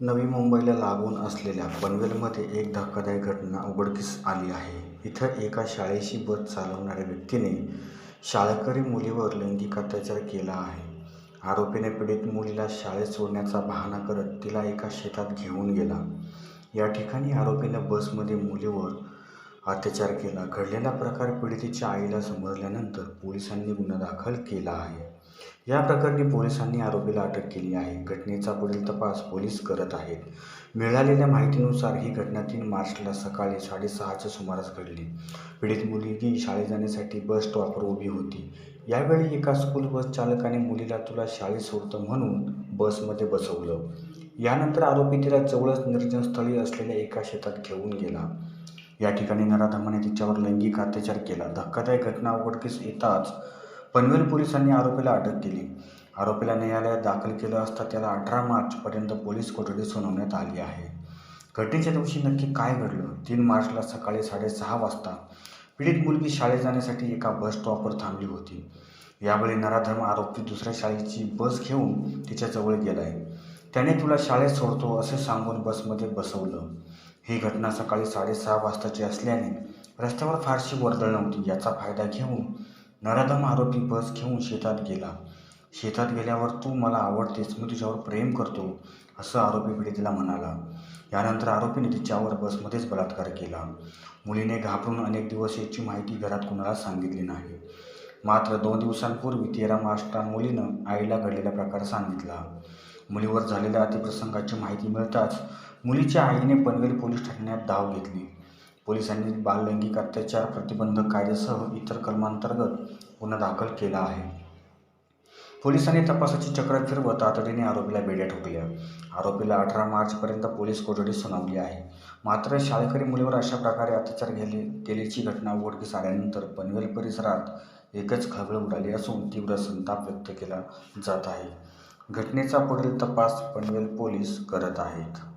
नवी मुंबईला लागून असलेल्या पनवेलमध्ये एक धक्कादायक घटना उघडकीस आली आहे. इथं एका शाळेशी बस चालवणाऱ्या व्यक्तीने शाळकरी मुलीवर लैंगिक अत्याचार केला आहे. आरोपीने पीडित मुलीला शाळेत सोडण्याचा बहाणा करत तिला एका शेतात घेऊन गेला. या ठिकाणी आरोपीने बसमध्ये मुलीवर अत्याचार केला. घडलेला प्रकार पीडितेच्या आईला समजल्यानंतर पोलिसांनी गुन्हा दाखल केला आहे. या प्रकरणी पोलिसांनी आरोपीला अटक केली आहे. घटनेचा पुढील तपास पोलीस करत आहेत. मिळालेल्या माहितीनुसार ही घटना तीन मार्चला सकाळी साडेसहाच्या सुमारास घडली. पीडित मुलगी शाळेत जाण्यासाठी बस स्टॉपवर उभी होती. यावेळी एका स्कूल बस चालकाने मुलीला तुला शाळेत सोडतं म्हणून बसमध्ये बसवलं. यानंतर आरोपी तिला जवळच निर्जनस्थळी असलेल्या एका शेतात घेऊन गेला. या ठिकाणी नराधमाने तिच्यावर लैंगिक अत्याचार केला. धक्कादायक घटना उघडकीस येताच पनवेल पोलिसांनी आरोपीला अटक केली. आरोपीला न्यायालयात दाखल केलं असता त्याला अठरा मार्चपर्यंत पोलीस कोठडी सुनावण्यात आली आहे. घटनेच्या दिवशी नक्की काय घडलं? तीन मार्चला सकाळी साडेसहा वाजता पीडित मुलगी शाळेत जाण्यासाठी एका बस स्टॉपवर थांबली होती. यावेळी नराधर्म आरोपी दुसऱ्या शाळेची बस घेऊन तिच्याजवळ गेलाय. त्याने तुला शाळेत सोडतो असे सांगून बसमध्ये बसवलं. ही घटना सकाळी साडेसहा वाजताची असल्याने रस्त्यावर फारशी वर्दळ नव्हती. याचा फायदा घेऊन नराधम आरोपी बस घेऊन शेतात गेला. शेतात गेल्यावर तू मला आवडतेस मी तुझ्यावर प्रेम करतो असं आरोपी पीडितेला म्हणाला. यानंतर आरोपीने तिच्यावर बसमध्येच बलात्कार केला. मुलीने घाबरून अनेक दिवस याची माहिती घरात कुणाला सांगितली नाही. मात्र दोन दिवसांपूर्वी तेरा मार्चला मुलीनं आईला घडलेला प्रकार सांगितला. मुलीवर झालेल्या अतिप्रसंगाची माहिती मिळताच मुलीच्या आईने पनवेल पोलीस ठाण्यात धाव घेतली. पोलिसांनी बाललैंगिक अत्याचार प्रतिबंधक कायद्यासह इतर कलमांतर्गत गुन्हा दाखल केला आहे. पोलिसांनी तपासाची चक्र फिरवत तातडीने आरोपीला बेड्या ठोकल्या. आरोपीला अठरा मार्चपर्यंत पोलीस कोठडी सुनावली आहे. मात्र शाळकरी मुलीवर अशा प्रकारे अत्याचार केले केल्याची घटना उघडकीस आल्यानंतर पनवेल परिसरात एकच खळबळ उडाली असून तीव्र संताप व्यक्त केला जात आहे. घटनेचा पुढील तपास पनवेल पोलीस करत आहेत.